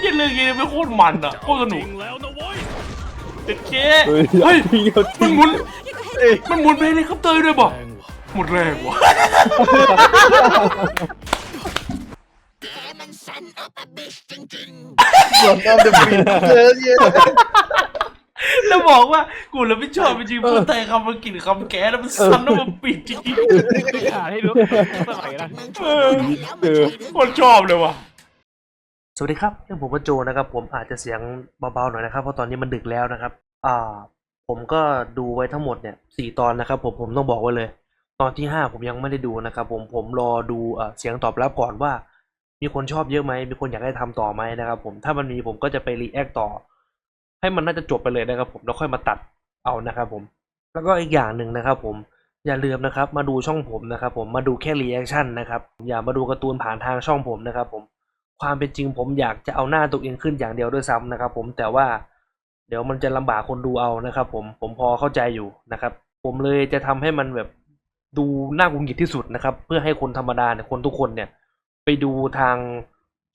เหี้ยเรื่องนี้ไม่โคตรมันอะโคตรสนุกจริงแล้วนะเว้ยเด็ดเจ๊เฮ้ยเฮ้ยพี่เขามันหมุนเอ้ยมันหมุนไปเฮลิคอปเตอร์ด้วยบ่แรงว่ะหมดแรงว่ะส่วนน้ำจะปิดเจอเนี่ยแล้วบอกว่ากูรับผิดชอบจริงๆพูดแต่คำมันกลิ่นคำแก๊สแล้วมันสั่นแล้วมันปิดจริงอ่านให้รู้สมัยนะๆเออเจอโคตรชอบเลยว่ะ สวัสดีครับเรื่องผมว่าโจนะครับ ผมอาจจะเสียงเบาๆหน่อยนะครับเพราะตอนนี้มันดึกแล้วนะครับ อ่า ผมก็ดูไว้ทั้งหมดเนี่ยสี่ตอนนะครับ ผมผมต้องบอกไว้เลย ตอนที่ห้าผมยังไม่ได้ดูนะครับ ผมผมรอดูเสียงตอบรับก่อนว่า มีคนชอบเยอะไหมมีคนอยากให้ทำต่อไหมนะครับ ผมถ้ามันมีผมก็จะไปรีแอคต่อ ให้มันน่าจะจบไปเลยนะครับ ผมแล้วค่อยมาตัดเอานะครับ ผม แล้วก็อีกอย่างหนึ่งนะครับ ผมอย่าลืมนะครับ มาดูช่องผมนะครับ ผมมาดูแค่รีแอคชั่นนะครับอย่ามาดูการ์ตูนผ่านทางช่องผมนะครับ ผม ความเป็นจริงผมอยากจะเอาหน้าตัวเองขึ้นอย่างเดียวด้วยซ้ำนะครับ ผมแต่ว่าเดี๋ยวมันจะลำบากคนดูเอานะครับ ผมผมพอเข้าใจอยู่นะครับ ผมเลยจะทำให้มันแบบดูน่ากุนกิดที่สุดนะครับ เพื่อให้คนธรรมดาเนี่ยคนทุกคนเนี่ย ไปดูทาง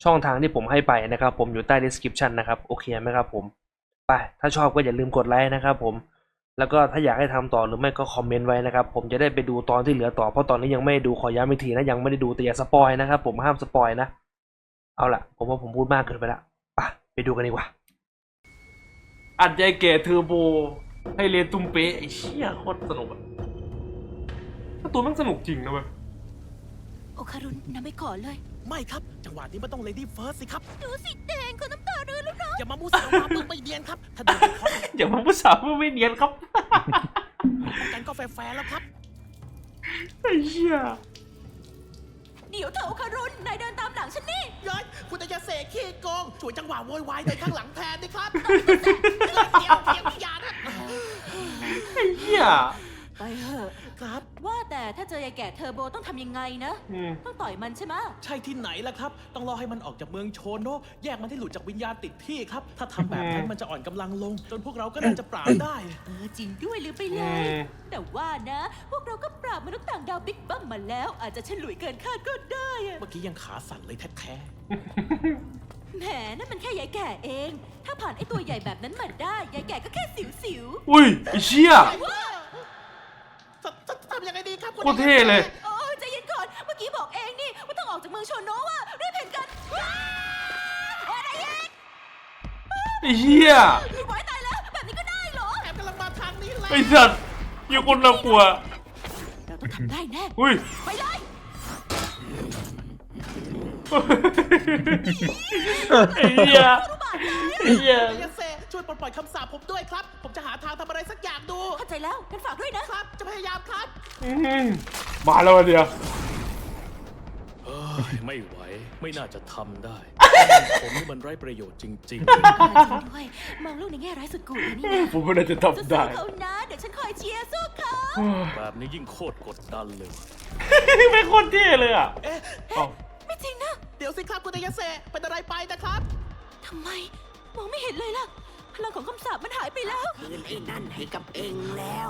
ช่องทางที่ผมให้ไปนะครับ ผมอยู่ใต้ description นะครับโอเคไหมครับ ผมไปถ้าชอบก็อย่าลืมกดไลค์นะครับผมแล้วก็ถ้าอยากให้ทำต่อหรือไม่ก็คอมเมนต์ไว้นะครับ ผมจะได้ไปดูตอนที่เหลือต่อเพราะตอนนี้ยังไม่ดูขอย้ำอีกทีนะยังไม่ได้ดูแต่อย่าสปอยนะครับ ผมห้ามสปอยนะ เอาล่ะผมว่าผมพูดมากเกินไปละไปไปดูกันดีกว่า อัดใจแก่เทอร์โบ ให้เรียนตุ้มเป๊ะไอ้เชี่ยโคตรสนุกอะการ์ตูนมันสนุกจริงนะเว้ยโอคารุนนำไปก่อนเลย ไม่ครับ จังหวะนี้มันต้องเลดี้เฟิร์สสิครับ ดูสิแดงเขาน้ำตาเรือนแล้วนะอย่ามามุสามาเพิ่งไปเรียนครับ ถ้าดูไปพร้อมอย่ามาผู้สาวเพื่อไม่เนียนครับ กันก็แฟร์ๆแล้วครับ ไอ้เหี้ย เดี๋ยวเถอะโอคารุนนายเดินตามหลังฉันนี่ย้อยคุณจะเสกขี้โกงช่วยจังหวะโวยวายในข้างหลังแทนดิครับเดี๋ยวเดี๋ยวเดี๋ยวอย่านะ ไอ้เหี้ย ไปเถอะ ครับ ว่าแต่ถ้าเจอยายแก่เทอร์โบต้องทำยังไงนะ อืม ต้องต่อยมันใช่ไหมะใช่ที่ไหนล่ะครับ ต้องรอให้มันออกจากเมืองโชโนะแยกมันให้หลุดจากวิญญาณติดที่ครับ ถ้าทำแบบนั้นมันจะอ่อนกำลังลง จนพวกเราก็น่าจะปราบได้ เออจริงด้วยลืมไปเลอืยมแต่ว่านะ พวกเราก็ปราบมนุษย์ต่างดาวบิ๊กบัมมาแล้ว อาจจะฉลุยเกินคาดก็ได้อะเมื่อกี้ยังขาสั่นเลยแท้แหมนั่นมันแค่ยายแก่เอง ถ้าผ่านไอ้ตัวใหญ่แบบนั้นมาได้ยายแก่ก็แค่สิวอุ้ยไอ้เชี่ยๆ จะจะจะทำยังไงดีครับคุณโคตรเท่เลยๆโอ้ยใจเย็นก่อน เมื่อกี้บอกเองนี่ว่าต้องออกจากเมืองโชโนะว่ะรีบเห็นกันว้าวอะไรอีกไอ้เหี้ยไว้ตายแล้วแบบนี้ก็ได้เหรอแถมกำลังมาทางนี้แหละไอ้สัตว์ยังคนน่ากลัวเราต้องทำได้แน่ อุ้ย ไปเลย ไอ้เหี้ยไอ้เหี้ยยาเซ ช่วยปลดปล่อยคำสาปผมด้วยครับ ผมจะหาทางทำอะไรสักอย่างดูเข้าใจแล้วกันฝากด้วยนะครับ จะพยายามครับอืมมาแล้ววะเดียว เอ้ยไม่ไหว ไม่น่าจะทำได้ ผมนี่มันไร้ประโยชน์จริงจริงด้วย มองโลกในแง่ร้ายสุดกูเลยนี่นะผมไม่น่าจะสู้ทำได้ๆเขานะ เดี๋ยวฉันคอยเชียร์สู้เขาๆแบบนี้ยิ่งโคตรกดดันเลยไม่โคตรเท่เลยอะเอ๊ะเอ้าไม่จริงนะเดี๋ยวสิครับคุณยาเซเป็นอะไรไปนะครับทำไม มองไม่เห็นเลยล่ะ พลังของคำสาปมันหายไปแล้ว คืนไอ้นั่นให้กับเองแล้ว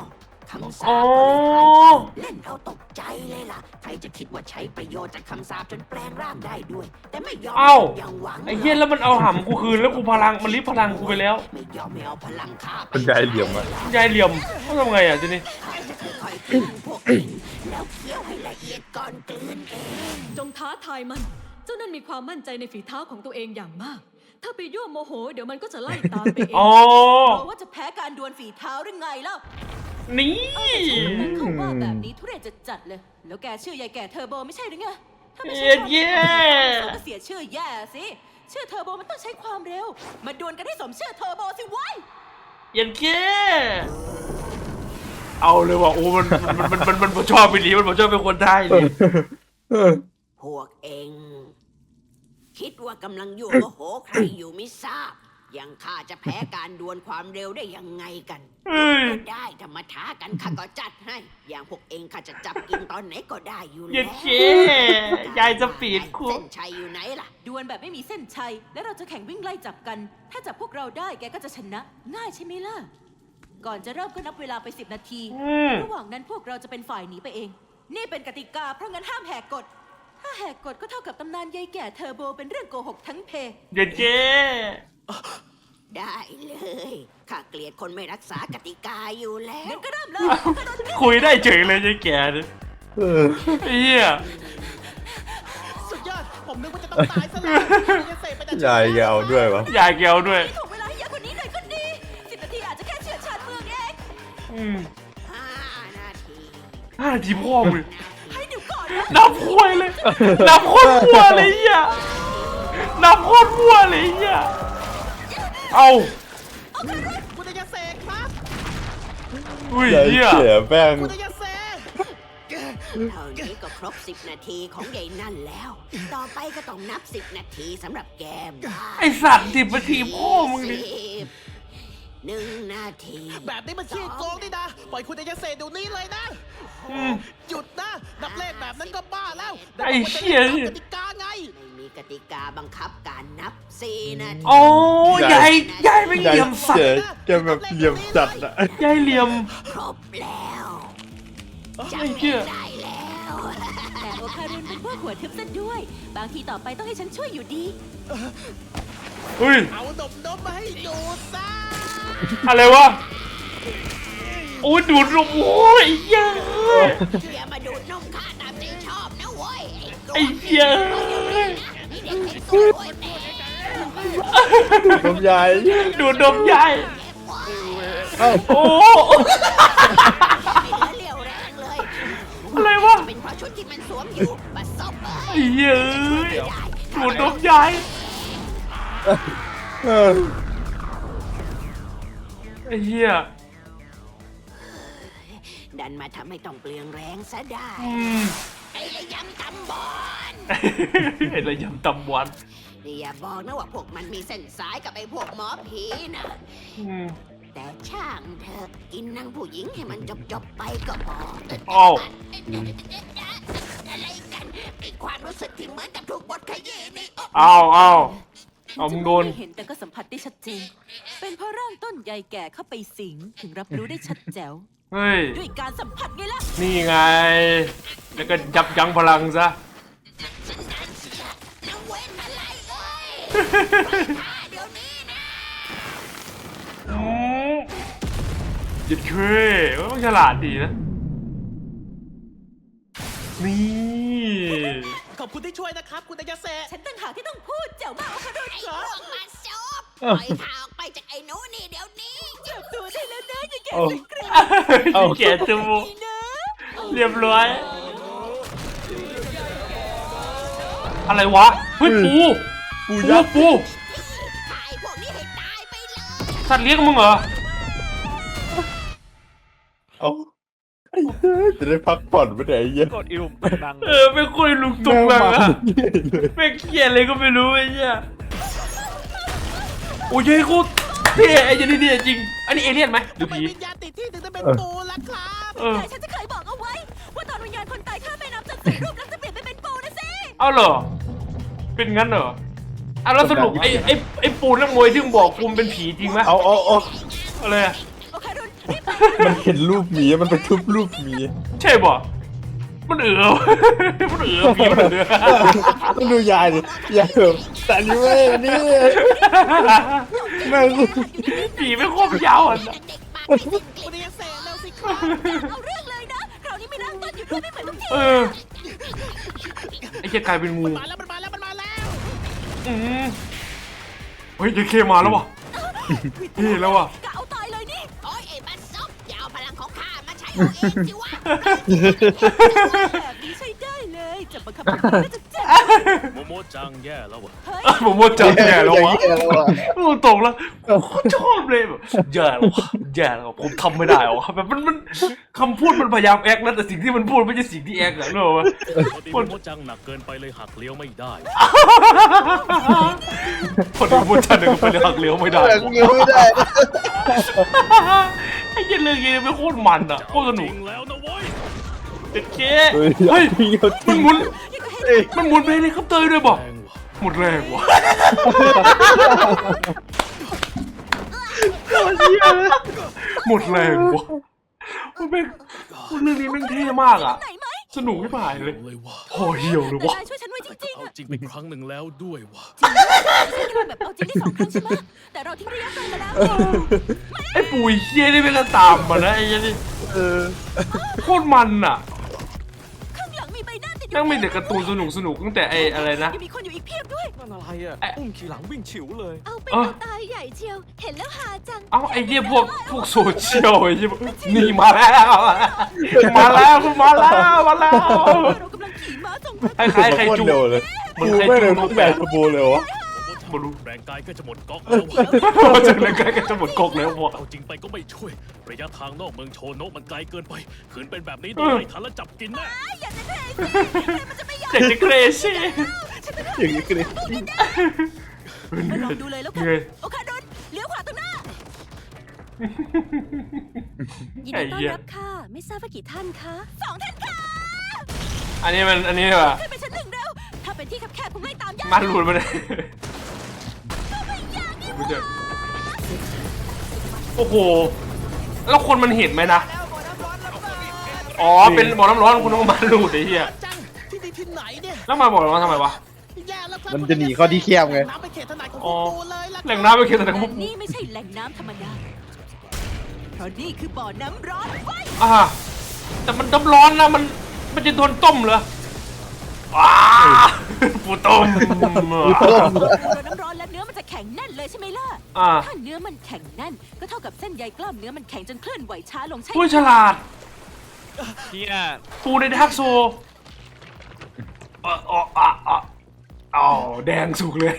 คำสาอ๋ปอก็เลยหายไปเล่นเอาตกใจเลยล่ะ ใครจะคิดว่าใช้ประโยชน์จากคำสาปจนแปลงร่างได้ด้วย แต่ไม่ยอมเอ้า ยังหวังไอ้เหี้ยแล้วมันเอาหำกูคืนแล้วกูพลังมันริบพลังกูไปแล้วไม่ยอมไม่เอาพลังข้าไปเป็นยายเหลี่ยมอะ ยายเหลี่ยมเขาทำไงอะทีนี้ข้าจะค่อยๆกินพวกเองแล้วเคี่ยวให้ละเอียดก่อนกลืนเอง จงท้าทายมัน เจ้านั่นมีความมั่นใจในฝีเท้าของตัวเองอย่างมาก ถ้าไปยั่วโมโห เดี๋ยวมันก็จะไล่ตามไปเองอ๋อ เพราะว่าจะแพ้การดวลฝีเท้าหรือไงเล่านี่ แต่เขาว่าแบบนี้ทุเรศจะจัดเลย แล้วแกชื่อยายแก่เทอร์โบไม่ใช่หรือไงถ้าไม่เย็ใช่ดเย่ก็เสียชื่อแย่สิชื่อเทอร์โบมันต้องใช้ความเร็ว มาดวลกันให้สมชื่อเทอร์โบสิไว้ยเย็นแค่เอาเลยว่ะโอ้มันมันมันมันมันมันชอบไปดีมันชอบเป็นคนไทยดิพวกเอง คิดว่ากำลังยั่วโมโหใครอยู่ไม่ทราบยังข้าจะแพ้การดวลความเร็วได้ยังไงกันเฮ้ยก็ได้ถ้ามาท้ากันข้าก็จัดให้ อย่างพวกเองข้าจะจับกินตอนไหนก็ได้อยู่เย็แล้นวแค่ยายสปีดคุเส้กนชัยอยู่ไหนล่ะ ดวลแบบไม่มีเส้นชัย และเราจะแข่งวิ่งไล่จับกัน ถ้าจับพวกเราได้แกก็จะชนะ ง่ายใช่ไหมล่ะ ก่อนจะเริ่มก็นับเวลาไป 10 นาที อืมระหว่างนั้นพวกเราจะเป็นฝ่ายหนีไปเอง นี่เป็นกติกาเพราะงั้นห้ามแหกกฎ ถถ้าแหกกฎก็เท่ากับตำนานยายแก่เทอร์โบเป็นเรื่องโกหกทั้งเพ เย็นเจ้ได้เลยข้าเกลียดคนไม่รักษากติกาอยู่แล้วงั้นก็เริ่มเลยกระโดดขึ้นคุยได้เฉยเลยยายแก่เนี่ยเออไอ้เหี้ยสุดยอด ผมนึกว่าจะต้องตายซะแล้วจะเสพไปแต่ยายแกเอาด้วยวะยายแกวด้วย ถ่วงเวลาให้เยอะกว่านี้หน่อยก็ดีสิบนาทีอาจจะแค่เฉื่อยชาญเมืองเองอืมห้านาทีห้านาทีพ่อมึงให้เดี๋ยวก่อนนะ นับควยเลยนับโคตรมั่วเลยไอ้เหี้ยนับโคตรมั่วเลยไอ้เหี้ยเอาคุณจะเสกครับอุ้ยยายเหี้ยเสียแป้งคุณจะเสกเท่านี้ก็ครบ 10 นาทีของยายนั่นแล้ว ต่อไปก็ต้องนับ 10 นาทีสำหรับแกมบ้าไอสัตว์สิบนาทีพ่อมึงดิ สิบ หนึ่งนาที แบบนี้มันขี้โกงนี่นะ ปล่อยคุณจะเสกเดี๋ยวนี้เลยนะอืมหยุดนะ นับเลขแบบนั้นก็บ้าแล้วไอ้เหี้ย ดี๋วมันจะได้ตามกติกาไง ไม่มีกติกาบังคับการนับ4นาที โอ้ยายยายไม่เหยายลี่ยมสัตเสียว์แกแบบเหลี่ยมจัดอะ ยายเหลี่ยม ครบแล้วไอ้จำเหี้ย ได้แล้ว แต่โอคารุนเป็นพวกหัวทึบซะด้วย บางทีต่อไปต้องให้ฉันช่วยอยู่ดีเฮ้ย เอาดมดมๆมาให้ดูซะ อะไรวะโอ้ยดูดลมโอ้ยเหี้ยอย่ามาดูดนมข้าตามใจชอบนะเว้ยไอ้เหี้ยไอ้เด็กไอ้ตัวโวยแม่ผมยายดูดนมยายเอ้าโอ้ไม่เหลือเรี่ยวแรงเลยอะไรวะเป็นเพราะชุดที่มันสวมอยู่บัดซบเอ้ไอ้ยเหี้ยดูดนมยายเออ ไอ้เหี้ยดันมาทำให้ต้องเปลืองแรงซะได้อืมไอ้ระยำตำบอลไอ้ระยำตำวันอย่าบอกนะว่าพวกมันมีเส้นสายกับไอ้พวกหมอผีนะ อืม แต่ช่างเธอะกินนางผู้หญิงให้มันจบจบๆไปก็พออ้าวอะไรกันไอ้ความรู้สึกที่เหมือนกับถูกบทขยี้นี่อ้าวอ้า วเอามึงโดนไม่เห็นแต่ก็สัมผัสได้ชัดเจน เป็นเพราะร่างต้นใยแก่เข้าไปสิง ถึงรับรู้ได้ชัดแจ๋ว เฮ้ย ด้วยการสัมผัสไงล่ะ นี่ไง แล้วก็ยับยั้งพลังซะน้ำเว้นอะไรเอ้ยฆ่าเดี๋ยวนี้นะอืมหยุดเคยมันฉลาดดีนะ นี่ข อบคุณที่ช่วยนะครับ คุณจะเสกฉันตั้งหากที่ต้องพูดเจ๋วมากโอคารุนไอ้พวกมาซบปล่อยข่าวออกไปจากไอ้หนูนี่เดี๋ยวนี้จับตัวได้แล้วนะยายแก่เอาสิงเกรเอาแก่จมูกนี่นะเรียบร้อย อะไรวะเฮ้ยปูปูปูยักษ์ปูถ่ายพวกนี้ให้ตายไปเลยสัตว์เลี้ยงมึงเหรอ เอาไอ้เหี้ย จะได้พักผ่อนไปไหนไอ้เหี้ยกดอิลุมดังเออไม่คุยลุงตุงลังอะแม่งมาเลยไม่เขียนเลยก็ไม่รู้ไอ้เหี้ยโอ้ยเฮ้ยกูเท่ไอ้เหี้ยนี่เนี่ยจริง อันนี้เอเลี่ยนไหมหรือทำไมผี วิญญาณติดที่ถึงได้เป็นปูล่ะครับเออ แต่ฉันจะเคยบอกเอาไว้ ว่าตอนวิญญาณคนตายข้ามแม่น้ำจนสึกรูปแล้วจะเปลี่ยนไปเป็นปูนะสิ เอาเหรอ เป็นงั้นเหรออะแล้วสรุปไอ้ไอ้ไอ้ปูนักมวยที่มึงบอกกูมันเป็นผีจริงไหมเอาเอาเอาอะไรอะ มันเห็นรูปหมีมันไปทุบรูปหมีใช่ป่ะมันเอือมันเอือผีมันเอือต้องดูยายดิยายแบบแต่นี่ไม่อันนี้แม่งผีไม่ครบยาวอะเด็กปากไม่สิ้นกคุลิ่นณจะเสกแล้วสิครับเอาเรื่องเลยนะคราวนี้มีร่างต้นอยู่ด้วยไม่เหมือนทุกทีเออไอ้เหี้ยกลายเป็นงูมาแล้วมันมาแล้วมันมาแล้วอืมเฮ้ยเจเคมาแล้วว่ะเฮ้แล้วว่ะกะเอาต เอาเองสิวะแบบนี้ใช้ได้เลย จะบังคับผมน่าจะเจ็บ โมโมจังแย่แล้ววะเฮ้ยผมว่าจังแย่แล้ววะแย่แล้ววะโอ้ตรงแล้วโคตรชอบเลยแบบแย่แล้ววะแย่แล้ววะผมทำไม่ได้วะแบบมันมันคำพูดมันพยายามแอคนะแต่สิ่งที่มันพูดไม่ใช่สิ่งที่แอคอะนึกออกปะพอดีโมโมจังหนักเกินไปเลยหักเลี้ยวไม่ได้ คนที่พูดชันหนึ่งไปเลยหักเลี้ยวไม่ได้แม่งเงี้ยไม่ได้ไอ้เหี้ยเรื่องนี้ไม่โคตรมันอะโคตรสจนุริกงแล้วนะเว้ยเด็ดเจ๊เฮ้ยเฮ้ยพี่เขามันทิ้งหมุนเอ้ย มันหมุนไปเลยครับเตยด้วยบอกแรงว่ะหมดแรงว่ะหมดแรงว่ะมันเป็นเรื่องนี้แม่งเท่มากอะไหนไหมสนุกไม่ผ่านเลยเลยว่าโอ้เหี่ยวเลยแต่วะนายช่วยฉันไว้จริงๆเอาอะจริงไปครั้งหนึ่งแล้วด้วยว่ะจริงด้วยไม่ใช่แค่แบบเอาจริงได้สองครั้งใช่ไหมแต่เราทิ้งระยะไกลมาแล้วไอ้ปุ๋ยเคี้ยนี่ไม่กระตามมานะไอ้ยันนี่เออโคตรมันอะ น้าติดอยู่นั่งมีแต่การ์ตูนสนุกสนุกๆตั้งแต่ไอ้อะไรนะ ยังมีคนอยู่อีกเพียบด้วย นั่นอะไรอะเอ๊ะอุ้มขี่หลังวิ่งฉิวเลย เอาเป็นเอ้อเอาตายใหญ่เชียว เห็นแล้วหาจังเอ้าไอ้เหี้ยพวกพวกโซเชียลไอ้เหี้ยนี่มาแล้ว มาแล้วคุณมาแล้วมาแล้วเรากำลังขี่ม้าส่งคล้ายๆใครจูโคตเร็วเลยเหมือนกูใครไม่จูเลยนทุกกแบแบบบขบวนเลยวะ ผมว่าแรงกายก็จะหมดก๊อกแล้วว่ะจะเลยใกล้ๆจะหมดกอกแล้ววะเอาจริงไปก็ไม่ช่วย ระยะทางนอกเมืองโชโนะมันไกลเกินไปขืนเป็นแบบนี้โดนไล่ทันแล้วจับกินแน่อย่าจะเทอยากจะเกรซี่อย่างนี้ก็เลยลองดูเลยแล้วกันเหนื่อยโอเคาโดนเลี้ยวขวาตรงหน้ายินไอ้ดีต้อนเหี้ยรับค่ะ ไม่ทราบว่ากี่ท่านคะสองท่านค่ะ อันนี้มันอันนี้ว่ะขึ้นไปชั้นหนึ่งเร็ว ถ้าเป็นที่แคบๆผมไล่ตามยากมันหลุดมาเลยโอ้โห แล้วคนมันเห็นไหมนะ อ๋อ เป็นบ่อน้ำร้อนคุณต้องมาหลุดไอ้เหี้ยจังที่นี่ที่ไหนเนี่ยแล้วมาบ่อน้ำร้อนทำไมวะ แย่แล้วครับมันจะหนีเข้อที่แคบไง น้ำไปเขตถนัดของอ๋อคุณปูเลยล่ะแหล่งน้ำไปเขียนแต่ของพวกนี่ไม่ใช่แหล่งน้ำธรรมดา เพราะนี่คือบ่อน้ำร้อนไฟอ่าแต่มันน้ำร้อนนะ มัน มันจะโดนต้มเหรอว้า ปูต้มปูต้มโดนน้ำร้อนแล้วเนื้อมันจะแข็งแน่นเลยใช่ไหมล่ะ อ่าถ้าเนื้อมันแข็งแน่น ก็เท่ากับเส้นใยกล้ามเนื้อมันแข็งจนเคลื่อนไหวช้าลงใช่ไหมผู้ฉลาดเฮียปูในดักโซเอออ๋ออะอะอ๋อแดงสุกเลย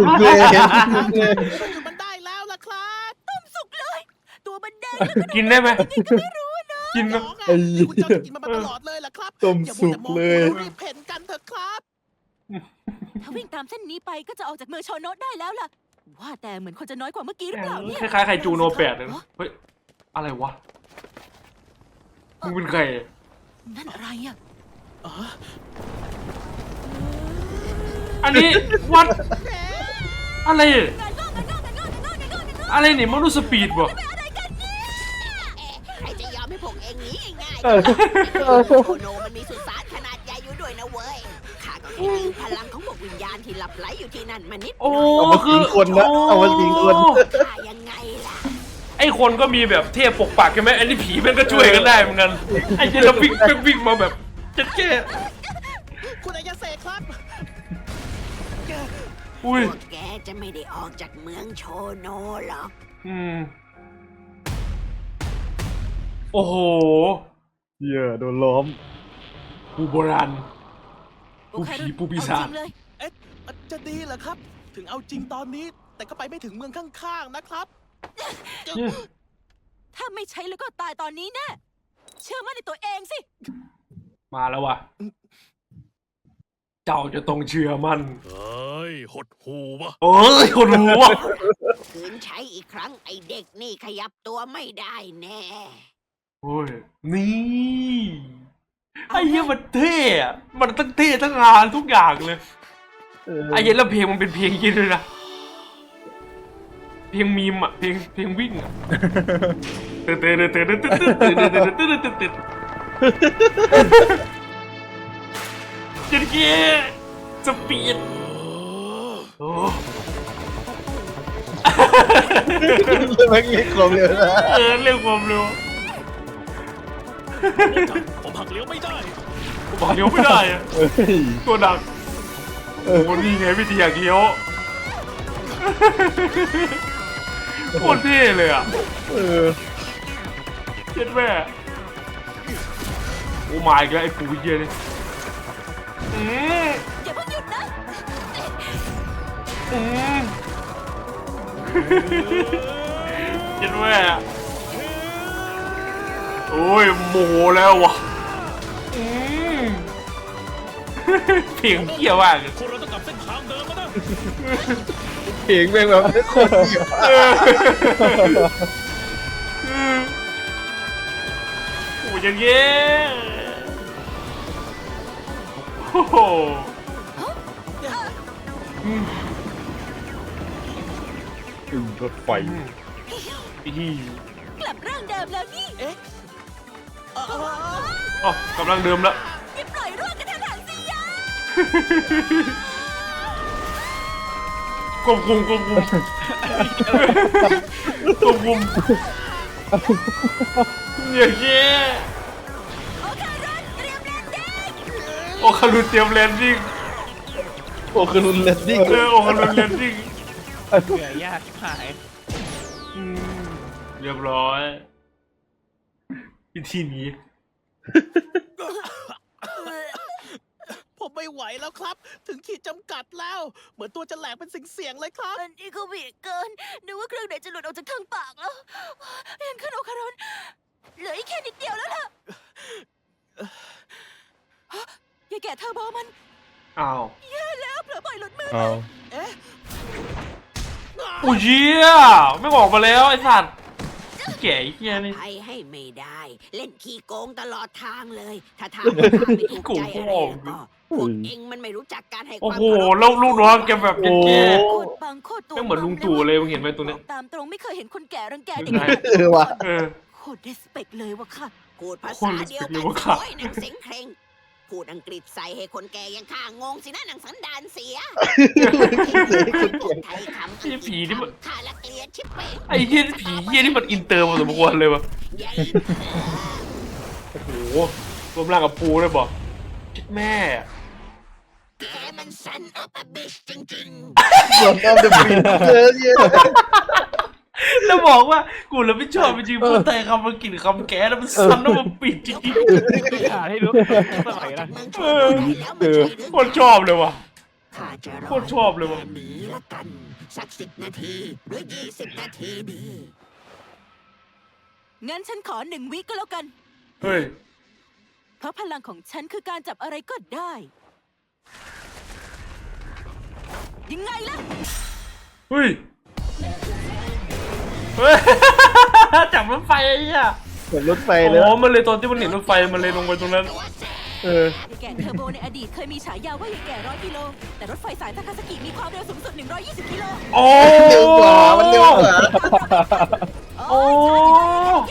คุณเกย์มันได้แล้วล่ะครับต้มสุกเลย ตัวมันแดงแล้วก็กินได้ไหมกินไหมน้องอะนี่คุณเจ้าจะกินมันมาตลอดเลยล่ะครับต้มอย่ามัสุวกแต่มองเลยรีบเพ่นกันเถอะครับ ถ้าวิ่งตามเส้นนี้ไปก็จะออกจากเมืองโชโนะได้แล้วล่ะ ว่าแต่เหมือนคนจะน้อยกว่าเมื่อกี้หรือเปล่าเนี่ยคล้ายๆไข่จูโนแปดเลยนะเฮ้ย อะไรวะ มึงเป็นใคร นั่นอะไรอะอันนี้วัดอะไรงานงอกงานงอกงานงอกงานงอกงานงอกงานงอกอะไรเนี่ยมนุษย์สปีดบ่อะไรกันเนี่ยใครจะยอมให้พวกเองหนีง่ายๆเออโคโนมันมีสุสานขนาดใหญ่อยู่ด้วยนะเว้ ยข้าก็แค่ดึงพลังของพวกวิญญาณที่หลับไหลอยู่ที่นั่นมานิดโอ้เอามาทิ้งคนนะเอามาทิ้งคน โอ้ข้ายังไงล่ะไอคนก็มีแบบเทพปกปักใช่ไหมอันนี้ผีมันก็ช่วยกันได้เหมือนกันไอ้เจลวิ่งวิ่งวิ่งมาแบบจะแก้คุณอายาเสกครับ อุ้ยพวกแกจะไม่ได้ออกจากเมืองโชโนหรอก อืมโอ้โหเหี้ยโดนล้อมปูโบราณโอเค ผู้ผีผู้ปีศาจเอจริงเลยเอ๊ะจะดีเหรอครับ ถึงเอาจริงตอนนี้ แต่ก็ไปไม่ถึงเมืองข้างๆนะครับ ถ้าไม่ใช้แล้วก็ตายตอนนี้แน่เชื่อมั่นในตัวเองสิ มาแล้ววะเจ้าจะต้องเชื่อมัน เฮ้ย หดหูวะ เอ้ยคนหัวคืนใช้อีกครั้งไอเด็กนี่ขยับตัวไม่ได้แน่ โอ้ย นี่ ไอ้เหี้ยมันเท่อะมันตั้งเท่ทั้งงานทุกอย่างเลยไอ้เหี้ยแล้วเพลงมันเป็นเพลงยินด้วยนะ เพลงมีมอะเพลงเพลงวิ่งอะเตือนเตือนเตือนเตือนเตือนเตือนเตือนเตือนเตือนเตือนเตือนเจ็ดเกียร์สปีดโอ้แม่งเรียกความเร็วนะ เออเรื่องความเร็ว ผมหักเลี้ยวไม่ได้บอกเลี้ยวไม่ได้อะเอ้ยตัวดักโอ้โหนี่ไงวิธีอยากเลี้ยวโคตรเท่เลยอะเออเจ็ดแม่โอ้มาอีกแล้วไอ้ปูเยี่ยนี่อืมอย่าเพิ่งหยุดนะอืมเจ็ดแม่ โอ้ยโมโหแล้ววะอืมเพลงเกี่ยวมากเลยคนเราต้องกลับเส้นทางเดิมแล้วนะเพลงแม่งแบบโคตรเดียวเออเออโอ้ยอย่างเงี้ยโอ้โหอืมถึงรถไฟ อีกลับร่างเดิมแล้วนี่ เอ๊ะเอ่ออ๋อกำลังเดิมแล้วหร่วงกันทันหันสิยาควบคุมควบคุมควบคุมอย่างเงี้ยโอเครันเตรียมแลนดิ้งโอคารุเตรียมแลนดิ้งโอ้คือรุนเลนดิ้งเออโอคารุแลนดิ้งเหนื่อยยากชิบหายอืมเรียบร้อย วิธีนี้ ผมไม่ไหวแล้วครับ ถึงขีดจำกัดแล้ว เหมือนตัวจะแหลกเป็นสิ่งเสียงๆเลยครับอันนี้ก็บีเกินนึกว่าเครื่องไหนจะหลุดออกจากทางปากแล้วเรียนขึ้นโอคารอนเหลืออีกแค่นิดเดียวแล้วล่ะฮะยายแก่เธอบอกมันอ้าวแย่แล้วเผลอปล่อยหลุดมือเอา เอ๊ะ อุ้ยเหี้ยไม่ออกมาแล้วไอ้สัตว์ แก่ไอ้เหี้ยนี่ใครให้ไม่ได้ เล่นขี้โกงตลอดทางเลย ถ้าทางข้าไม่ถูกใจอะไรแล้วก็พวกเองมันไม่รู้จักการให้คโอ้วามโหเคารพแล้วลูกน้องแกแบบแก่โอ้โคตรปังโคตรตัวไม่เหมือนลุงตู่เลยมึงเห็นไหมตรงเนี้ยตามตรงไม่เคยเห็นคนแก่รังแกไม่เด็กได้เออว่ะ เออ โคตรเดสเปกเลยว่ะค่ะ พูดภาโคษาตรเดียวรู้กันสึกเลยว่าค่ะโอ้ยหนังเสียงเพลง พูดอังกฤษใส่ให้คนแก่ยังข้างงงสินะหนังสันดานเสียพูดไทยคำอ้ผีนี่มันข้าละเกลียดชิบเป่งไอ้เหี้ยผีเหี้ยนี่มันอินเตอร์พอสมควรเลยวะใหญ่โอ้โหรวมร่างกับปูเลยบอกคิดแม่ แกมันสันอัปบิชจริงส่วนน้ำจะปีนเจอเนี่ย แล้วบอกว่ากูแล้วไม่ชอบจริงๆพูดไทยคำมันกลิ่นคำแก่แล้วมันซ้ำแล้วมันปิดจริงหาให้รู้สมัยๆนะเมืองชนได้แล้วมันใช่หรือๆโคตรชอบเลยว่ะข้าจะรโคตรชอบเลยว่ะแกหนีละกันสักสิบนาทีหรือยี่สิบนาทีดีงั้นฉันขอหนึ่งวิก็แล้วกัน เฮ้ย เพราะพลังของฉันคือการจับอะไรก็ได้ ยังไงล่ะ เฮ้ยเฮ้ย จับรถไฟไอ้เหี้ยเหมือนรถไฟอ๋เลยอมันเลยตอนที่มันเห็นรถไฟมันเลยลงไปตรงนั้น เออ ยายแก่เทอร์โบในอดีตเคยมีฉายาว่ายายแก่ร้อยกิโล แต่รถไฟสายทาคาสกิมีความเร็วสูงสุด 120 กิโลโอ้เร็วกว่ามันเร็วกว่า โอ้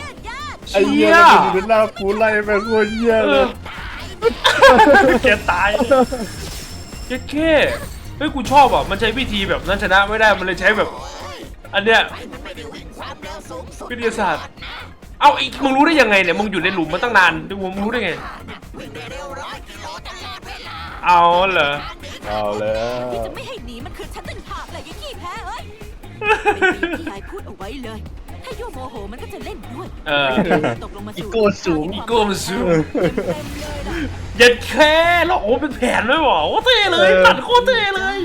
ญาติญาติไอ้เหี้ยมันเป็นหน้ากูไล่ไปโคตรเหี้ยเอเลอย แกตายเจ๊แค่เฮ้ยกูชอบอะ มันใช้วิธีแบบนั้นชนะไม่ได้ มันเลยใช้แบบ อันเนี้ยมันไม่ได้วิ่งความเร็วสูงสุดวิทยาศาสตร์ เอ้าไอ้มึงรู้ได้ยังไงเนี่ย มึงอยู่ในหลุมมาตั้งนานดูมึงรู้ได้ไงวิ่งได้เร็วร้อยกิโลตลอดเวลาเอาเหรอ เอาแล้วที่จะไม่ให้หนีมันคือฉันต่างหากแหละยายขี้แพ้เอ้ยเป็นที่ยายพูดเอาไว้เลย ถ้าโยโมโหมันก็จะเล่นด้วยเออ ตกลงมาอีสู่โก้สูง อีโก้มันสูงเต็มๆเลยล่ะเย็ดแค่หรอโอ้เป็นแผนด้วยวะโอ้เท่เลยเออตัดโคตรเท่เลย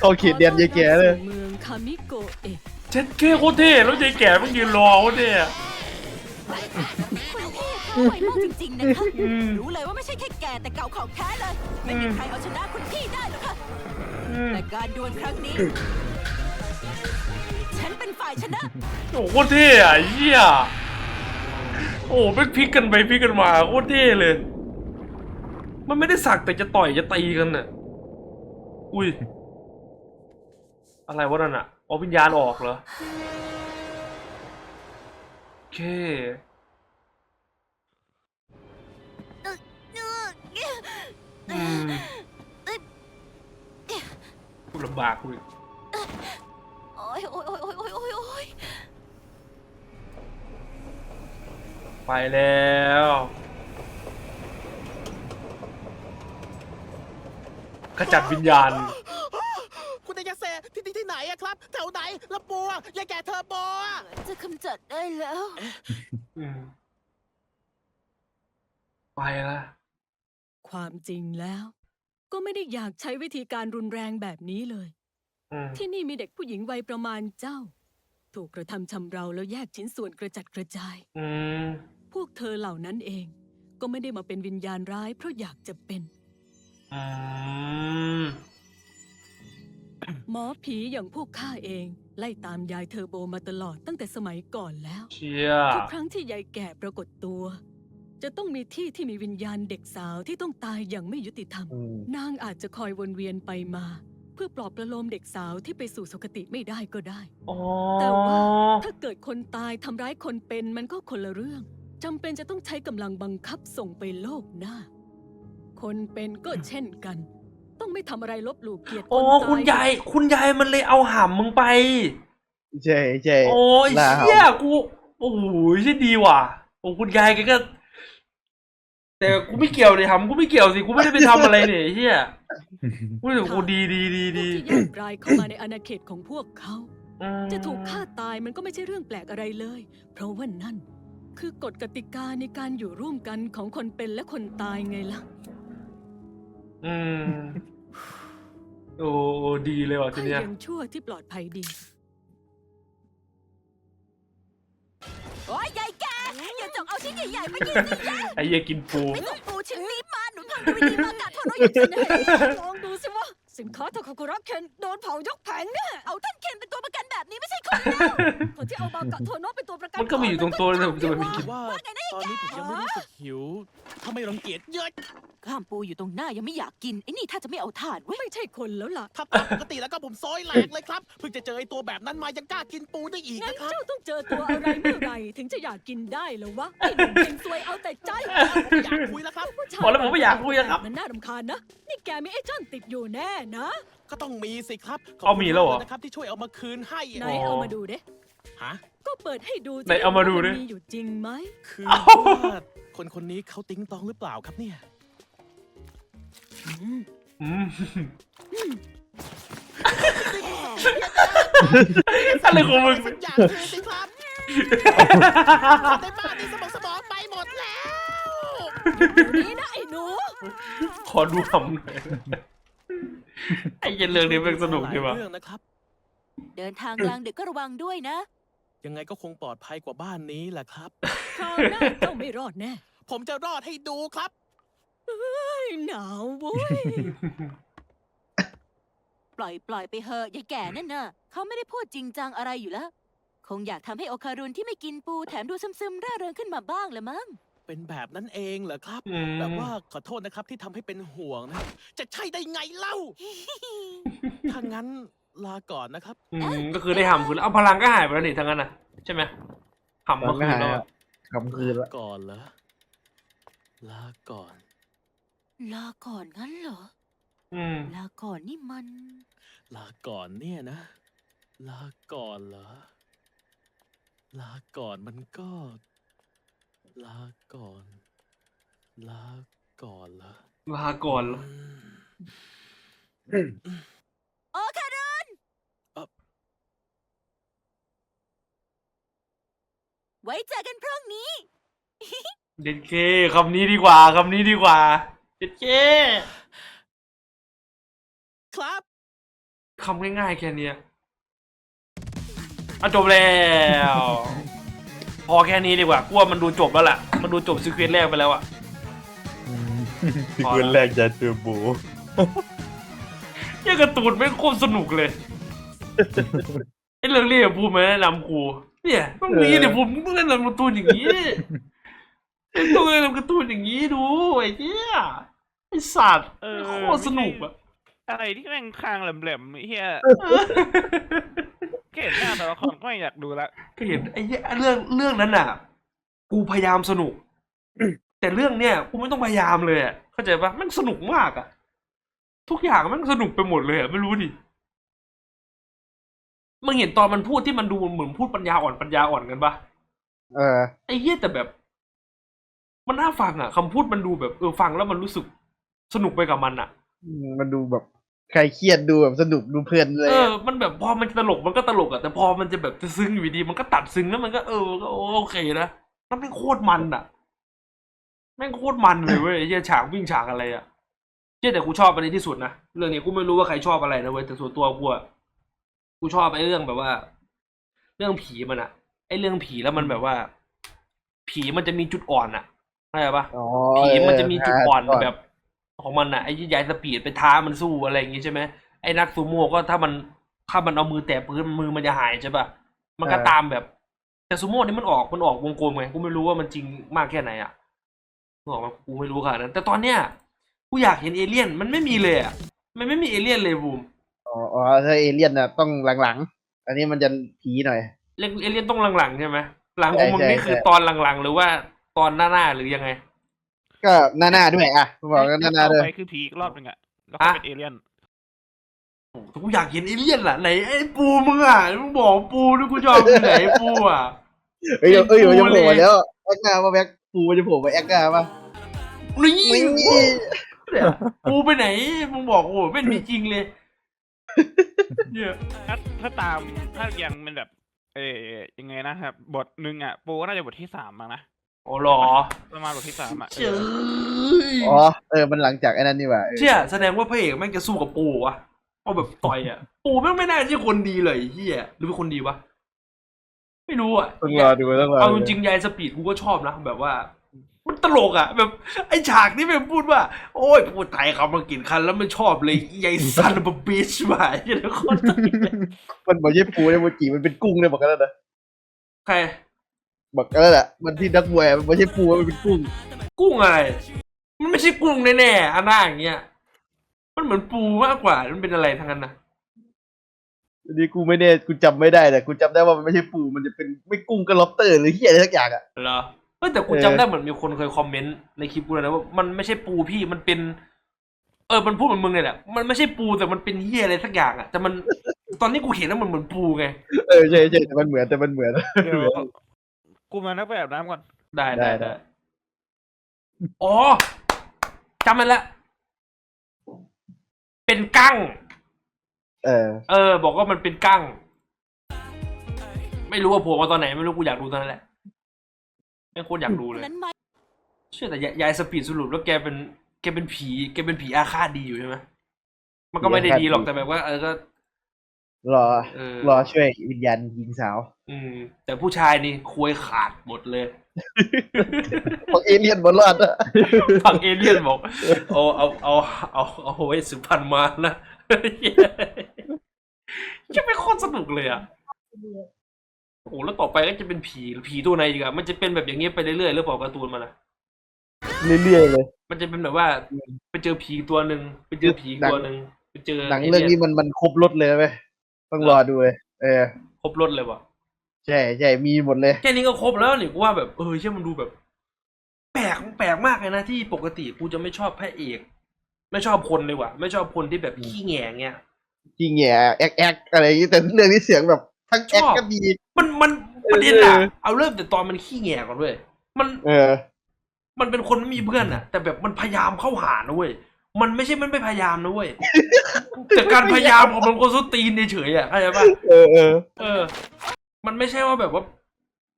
เขาขีดเดียนยายแก่เลยเมืองคามิโกเอะ เจ็ดแค่โคตรเท่แล้วยายแก่มันยืนรอโคตรเท่อะ คุณพี่เขาไวมากจริงๆนะคะอืม รู้เลยว่าไม่ใช่แค่แก่แต่เก่าของแท้เลย ไม่มีใครเอาชนะคุณพี่ได้หรอกค่ะ อืมแต่การดวลครั้งนี้ ฉันเป็นฝ่ายชนะ โอ้โหโคตรเท่อะไอ้เหี้ยโอ้เป็นพลิกกันไปพลิกกันมาโคตรเท่เลย มันไม่ได้สักแต่จะต่อยจะตีกันน่ะอุ้ย อะไรวะนั่นอะ อ๋อวิญญาณออกเหรอ โอเค อืมพูดลำบากคุยโอ้ยโอ้ยโอ้ยโอ้ยโอ้ยโอ้ยโอ้ยไปแล้ว ขจัดวิญญาณคุณนายาเซ ที่ที่ที่ไหนอะครับ แถวไหนละปัวยายแก่เทอร์โบอะ จะกำจัดได้แล้ว อืมไปละ ความจริงแล้ว ก็ไม่ได้อยากใช้วิธีการรุนแรงแบบนี้เลย อืมที่นี่มีเด็กผู้หญิงวัยประมาณเจ้า ถูกกระทำชำเราแล้วแยกชิ้นส่วนกระจัดกระจาย อืมพวกเธอเหล่านั้นเอง ก็ไม่ได้มาเป็นวิญญาณร้ายเพราะอยากจะเป็น อืม หมอผีอย่างพวกข้าเอง ไล่ตามยายเทอร์โบมาตลอดตั้งแต่สมัยก่อนแล้ว เชียทุกครั้งที่ยายแก่ปรากฏตัว จะต้องมีที่ที่มีวิญญาณเด็กสาวที่ต้องตายอย่างไม่ยุติธรรม อืมนางอาจจะคอยวนเวียนไปมา เพื่อปลอบประโลมเด็กสาวที่ไปสู่สุคติไม่ได้ก็ได้ อ๋อแต่ว่า ถ้าเกิดคนตายทำร้ายคนเป็นมันก็คนละเรื่องจำเป็นจะต้องใช้กำลังบังคับส่งไปโลกหน้า คนเป็นก็เช่นกัน ต้องไม่ทำอะไรลบหลู่เกียรติโอ้นตคุณยาย คุณยายมันเลยเอาหำมึงไป ใช่ใช่โอ้ยลาเชี่ยกูโอ้โหใช่ดีว่ะโอ้คุณยายแกก็ แต่กูไม่เกี่ยวเลยหำกูไม่เกี่ยวสิกูไม่ได้ไปทำอะไรเนี่ยไอ้เฮียกูรู้สึกกูดีดีดีพวดีกที่ยากรายเข้ามาในอาณาเขตของพวกเขา อืมจะถูกฆ่าตายมันก็ไม่ใช่เรื่องแปลกอะไรเลย เพราะว่านั่น คือกฎกติกาในการอยู่ร่วมกันของคนเป็นและคนตายไงล่ะ อืม โอ้ดีเลยว่ะทีถ้าเนี้ยยังชั่วที่ปลอดภัยดี โอ้ยยายแกอย่าจงเอาชิ้นใหญ่ๆไปกินสิยายไอ้เหี้ยกินปู ไม่ต้องปูชิ้นนี้มาหนูทำดูดีมากาโทโนอย่างฉันเลยลองดูสิว่า สินค้าทาคากุระเคนโดนเผายกแผงแน่เอาท่านเคนเป็นตัวประกันแบบนี้ไม่ใช่คนคนที่เอาบากะโทโนะเป็นตัวประกันมันก็มีอยู่ตรงตัวเลยผมจะไปกิน ว่าตอนนี้ผมยังไม่รู้สึกหิว ถ้าไม่รังเกียจเยอะข้ามปูอยู่ตรงหน้ายังไม่อยากกินไอ้นี่ถ้าจะไม่เอาถ่านเว้ยไม่ใช่คนแล้วล่ะถ้าตามปกติแล้วก็ผมซอยแหลกเลยครับเพิ่งจะเจอไอ้ตัวแบบนั้นมายังกล้ากินปูได้อีกงั้นนะครับเจ้าต้องเจอตัวอะไรเมื่อไหร่ถึงจะอยากกินได้เหรอวะไอ้หนุ่มเฮงซวยเอาแต่ใจผมอยากคุยแล้วครับผู้ชายบอกแล้วผมไม่อยากคุยอะครับ มันน่ารำคาญนะ นี่แกมีไอ้จ้อนติดอยู่แน่นะก็ต้องมีสิครับขบเอาคุณมีแล้วเหรอกนะครับที่ช่วยเอามาคืนให้ไหนอะเอามาดูเด้ฮะก็เปิดให้ดูไหนเอามาดูดิ ว่มีอยู่จริงไหมคือเอ้าว่าคนคนนี้เขาติ๊งตองหรือเปล่าครับเนี่ยอืมอืมอะไรของมึงสักอย่างคือสิครับในบ้านนี่สมองสมองไปหมดแล้ว เดี๋ยวนี้นะไอ้หนู ขอดูหำหน่อย ไอ้เหี้ยเรื่องนี้เป็นสนุกดีว่ะเรื่องนะครับ เดินทางกลางดึกก็ระวังด้วยนะยังไงก็คงปลอดภัยกว่าบ้านนี้แหละครับ คราวหน้าเจ้าไม่รอดแน่ผมจะรอดให้ดูครับหนาวเว้ย ปล่อยปล่อยไปเหอะยายแก่นั่นน่ะเขาไม่ได้พูดจริงจังอะไรอยู่แล้ว คงอยากทำให้โอคารุนที่ไม่กินปูแถมดูซึมๆร่าเริงขึ้นมาบ้างละมั้ง เป็นแบบนั้นเองเหรอครับ อืม แบบว่าขอโทษนะครับที่ทำให้เป็นห่วงนะ จะใช่ได้ไงเล่า ถ้างั้นลาก่อนนะครับ อืมก็คือได้หำคืนแล้วเอาพลังก็หายไปแล้วนี่ทั้งนั้นน่ะใช่ไหมหำตอเมื่นอก็คืนหายแล้วอะอะคำคืนละก่อนเหรอ ลาก่อน ลาก่อนงั้นเหรอ อืม ลาก่อนนี่มัน ลาก่อนเนี่ยนะ ลาก่อนเหรอ ลาก่อนมันก็ ลาก่อน ลาก่อนเหรอลาก่อนเหรออืมโอคารุนเอ่อไว้เจอกันพรุ่งนี้ เด็ดเคคำนี้ดีกว่าคำนี้ดีกว่า เด็ดเคครับคำง่ายๆแค่เนี้ยอะจบแล้ว พอแค่นี้ดีกว่ากลัวมันดูจบแล้วล่ะ มันดูจบซีเควนต์แรกไปแล้วอะคือพอละคืนแรกจะเจอบูเนี่ยการ์ตูนไม่งโคตรสนุกเลยไอ้เรื่องเรียกภูมิมาแนะนำกูเนี่ยต้องมีเนี่ยผมต้องแนะนำการ์ตูนอย่างนี้ต้องแนะนำการ์ตูนอย่างนี้ดูไอ้เหี้ยไอ้สัตว์เออโคตรสนุกอะอะไรที่แม่งคางแหลมๆไอ้เฮีย แค่เห็นหน้าตัวละครก็ไม่อยากดูละก็เห็นไอ้เหี้ยเรื่องเรื่องนั้นน่ะ กูพยายามสนุก แต่เรื่องเนี้ยกูไม่ต้องพยายามเลยอะเข้าใจปะมันสนุกมากอะทุกอย่างมันสนุกไปหมดเลยอะไม่รู้ดิมึงเห็นตอนมันพูดที่มันดูเหมือนพูดปัญญาอ่อนปัญญาอ่อนกันปะเออ ไอ้เหี้ยแต่แบบ มันน่าฟังอะคำพูดมันดูแบบเออฟังแล้วมันรู้สึกสนุกไปกับมันอะมันดูแบบ ใครเครียดดูแบบสนุกดูเพลินเลยเอออะมันแบบพอมันตลกมันก็ตลกอะแต่พอมันจะแบบจะซึ้งอยู่ดีมันก็ตัดซึ้งแล้วมันก็เออก็โอเคนะแล้วแม่งโคตรมันอะแม่งโคตรมันเลยเว้ยไอ้เหี้ยฉากวิ่งฉากอะไรอะเหี้ยแต่กูชอบอันนี้ที่สุดนะเรื่องนี้กูไม่รู้ว่าใครชอบอะไรนะเว้ยแต่ส่วนตัวกูอะกูชอบไอ้เรื่องแบบว่า เรื่องผีมันอะไอ้เรื่องผีแล้วมันแบบว่า ผีมันจะมีจุดอ่อนอะเข้าใจปะอ๋อผีมันจะมีจุดอ่อนเแบบ ของมันอะไอ้ยายสปีดไปท้ามันสู้อะไรอย่างงี้ใช่ไหมไอ้นักซูโม่ก็ถ้ามันถ้ามันเอามือแตะพื้นมือมันจะหายใช่ปะมันก็ตามแบบ แต่ซูโม่นี่มันออกมันออกวงกลมไงกูไม่รู้ว่ามันจริงมากแค่ไหนอะนึกออกมากูไม่รู้ขนาดนั้นแต่ตอนเนี้ยกูอยากเห็นเอเลี่ยนมันไม่มีเลยอะมันไม่มีเอเลี่ยนเลยบูมอ๋ออ๋อถ้าเอเลี่ยนน่ะต้องหลังๆ อันนี้มันจะผีหน่อยเอเลี่ยนต้องหลังๆใช่ไหมหลังของมึงใช่นี่คือใช่ตอนหลังๆ หรือว่าตอนหน้าๆหรือยังไง ก็หน้าหน้าด้วยอะบอกกันหน้าหน้าด้วยต่อไปคือผีอีกรอบหนึ่งอะแล้วก็เป็นเอเลี่ยน โอ้โหกูอยากเห็นเอเลี่ยนล่ะไหนไอ้ปูมึงอะมึงบอกปูด้วยกูจะเอาไปไหนปูอะ เฮ้ยเดี๋ยวเอ้ยเป็นมันจะโผล่ปูเลยมาแล้วแอคหน้ามาแบ็คปูมันจะโผล่มาแอคหน้ามานี่ไม่มีเนี่ยปูไปไหนมึงบอกโอ้โหไม่มีจริงเลย เนี่ยถ้าถ้าตามถ้ายังเป็นแบบ เออยังไงนะครับ บทหนึ่งอะปูก็น่าจะบทที่สามมั้งนะ โอ้หรอประมาณบทที่สามอะเชื่ออ๋อ เออ มันหลังจากไอ้นั่นนี่หว่าเออเชื่อแสดงว่าพระเอกแม่งจะสู้กับปูวะเอาแบบต่อยอะปูแม่งไม่น่าใช่คนดีเลยไอ้เฮียหรือเป็นคนดีวะไม่รู้อะต้องรอดูต้องรอเอาดูจริงๆยายสปีดกูก็ชอบนะแบบว่า มันตลกอะ แบบไอ้ฉากที่มันพูดว่า โอ้ยพูดไทยเขามากินคันแล้วไม่ชอบเลยยายซันบบิชมาไอ้เนี่ยโคตรตลกเลยมันบอกยี่ปูเลยโมจิมันเป็นกุ้งเลยบอกกันแล้วนะใคร บอกกันแล้วแหละมันที่นักมวยอะมันไม่ใช่ปูมันเป็นกุ้งกุ้งอะไรมันไม่ใช่กุ้งแน่ๆอันหน้าอย่างเงี้ย มันเหมือนปูมากกว่า มันเป็นอะไรทั้งนั้นนะอันนี้กูไม่แน่กูจำไม่ได้แต่กูจำได้ว่ามันไม่ใช่ปูมันจะเป็นไม่กุ้งก็ล็อบสเตอร์หรือเหี้ยอะไรสักอย่างอะ เหรอเฮ้ยแต่กูเออ จำได้เหมือนมีคนเคยคอมเมนต์ในคลิปกูเลยนะว่ามันไม่ใช่ปูพี่มันเป็น เออมันพูดเหมือนมึงเลยแหละมันไม่ใช่ปูแต่มันเป็นเฮียอะไรสักอย่างอะแต่มัน ตอนนี้กูเห็นแล้วมันเหมือนปูไง เออใช่ใช่แต่มันเหมือนแต่มันเหมือนเดี๋ยว กูมานักไปอาบน้ำก่อนได้ได้ได้ได้ได้ อ๋อจำมันละ เป็นกั้ง เออ เออ บอกว่ามันเป็นกั้ง ไม่รู้ว่าโผล่มาตอนไหน ไม่รู้กูอยากดูตอนนั้นแหละไม่งโคตรอยากดูเลย นั้นไหมเชื่อแต่ยายยายสปีดสรุปแล้วแกเป็นแกเป็นผี แกเป็นผีอาฆาตดีอยู่ใช่ไหมมันก็ไม่ได้ดีหรอกแต่แบบว่าเออก็ รอเออ รอช่วยวิญญาณยิงสาวอืม แต่ผู้ชายนี่คุยขาดหมดเลยของเอเลี่ยนบนรอดอะฝั่งเอเลี่ยนบอกเอาเอาเอาเอาเอาไว้สุพรรณมานะจะไม่โคตรสนุกเลยอะโอ้โหแล้วต่อไปก็จะเป็นผีผีตัวไหนอีกอะมันจะเป็นแบบอย่างเงี้ยไปเรื่อยๆหรือเปล่าการ์ตูนมันอะเรื่อยๆเลย มันจะเป็นแบบว่า ไปเจอผีตัวหนึ่งไปเจอผีตัวหนึ่งไปเจอหนังเรื่องนี้มันมันครบรถเลยไหม ต้องรอดูเลยเออครบรถเลยวะใช่ใช่มีหมดเลย แค่นี้ก็ครบแล้วนี่กูว่าแบบเออเชื่อมันดูแบบ แปลกแปลกมากเลยนะที่ปกติกูจะไม่ชอบพระเอก ไม่ชอบคนเลยว่ะ ไม่ชอบคนที่แบบขี้แง่เงี้ยที่แง่แอกแอกอะไรอย่างงี้แต่เรื่องนี้เสียงแบบทั้งแอกชอบก็ดี มันมันประเด็นอะเออเอาเริ่มแต่ตอนมันขี้แง่ก่อนเว้ยมัน เออ มันเป็นคนไม่มีเพื่อนอะแต่แบบมันพยายามเข้าหานะเว้ย มันไม่ใช่มันไม่พยายามนะเว้ยแต่การพยายามของมันก็สุดตีนเฉยๆอะเข้าใจปะเออเออเออ มันไม่ใช่ว่าแบบว่า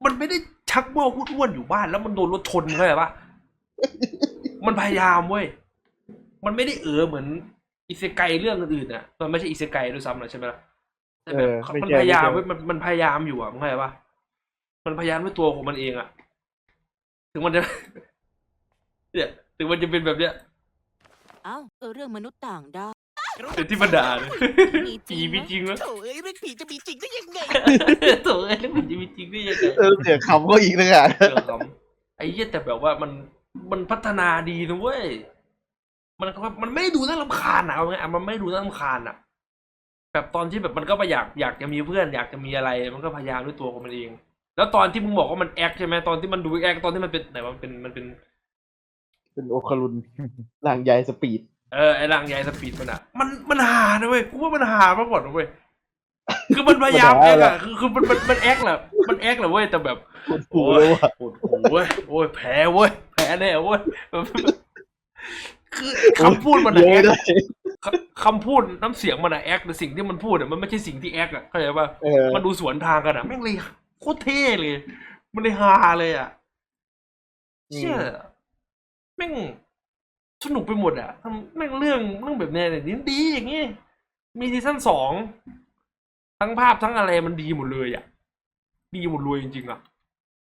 มันไม่ได้ชักเบ้าอ้วนๆอยู่บ้าน แล้วมันโดนรถชนเข้าใจปะมันพยายามเว้ยมันไม่ได้เออเหมือนอิเซไกเรื่องอื่นๆอะมันไม่ใช่อิเซไกด้วยซ้ำนะใช่ไหมล่ะแต่แบบเออไม่มันใช่พยายามไม่ใช่เว้ยมันมันพยายามอยู่อะมึงเข้าใจปะมันพยายามด้วยตัวของมันเองอะถึงมันจะเนี่ยถึงมันจะเป็นแบบเนี้ย เอ้าเออเรื่องมนุษย์ต่างดาวเป็นที่บรรดาเลยมีจริผีงไหมมีจริงวะโถ่เอ้ยเรื่องผีจะมีจริงได้ยังไง โถ่เอ้ยแล้วมันจะมีจริงได้ยังไงเออเสียงคำก็อีกนะอะเออครับไอ้เหี้ยแต่แบบว่ามันมันพัฒนาดีนะเว้ยมันก็มันไม่ดูน่ารำคาญอะเอาไงอะมันไม่ดูน่ารำคาญอะแบบตอนที่แบบมันก็ไปอยากอยากจะมีเพื่อน อยากจะมีอะไร มันก็พยายามด้วยตัวของมันเอง แล้วตอนที่มึงบอกว่ามันแอคใช่ไหมตอนที่มันดูแอคตอนที่มันเป็นไหนว่ามันเป็นมันเป็น เป็นโอคารุนหลังใหญ่สปีด เออไอ้ร่างใหญ่สปีดมันอะมันมันหานะเว้ยกูว่ามันหามากกว่านะเว้ยคือมันพยายามแอคอะคือคือมันมันมันแอคแหละมันแอคแหละเว้ยแต่แบบถูกเลยว่ะปวดหูเว้ยโอ้ยแพ้เว้ยแพ้แน่เว้ยคือคำพูดมันเยอะแออะคเลยคคำพูดน้ำเสียงมันอะแอคแต่สิ่งที่มันพูดอะมันไม่ใช่สิ่งที่แอคอะเข้าใจป่ะเออ มันดูสวนทางกันอะแม่งเลยโคตรเท่เลย มันเลยฮาเลยอะเชื่อแม่งสนุกไปหมดอะทำแม่งเรื่องเรื่องแบบเนี้ยเนี่ยดีอย่างงี้ มีซีซั่นสองทั้งภาพทั้งอะไรมันดีหมดเลยอะดีหมดเลยจริงๆอะ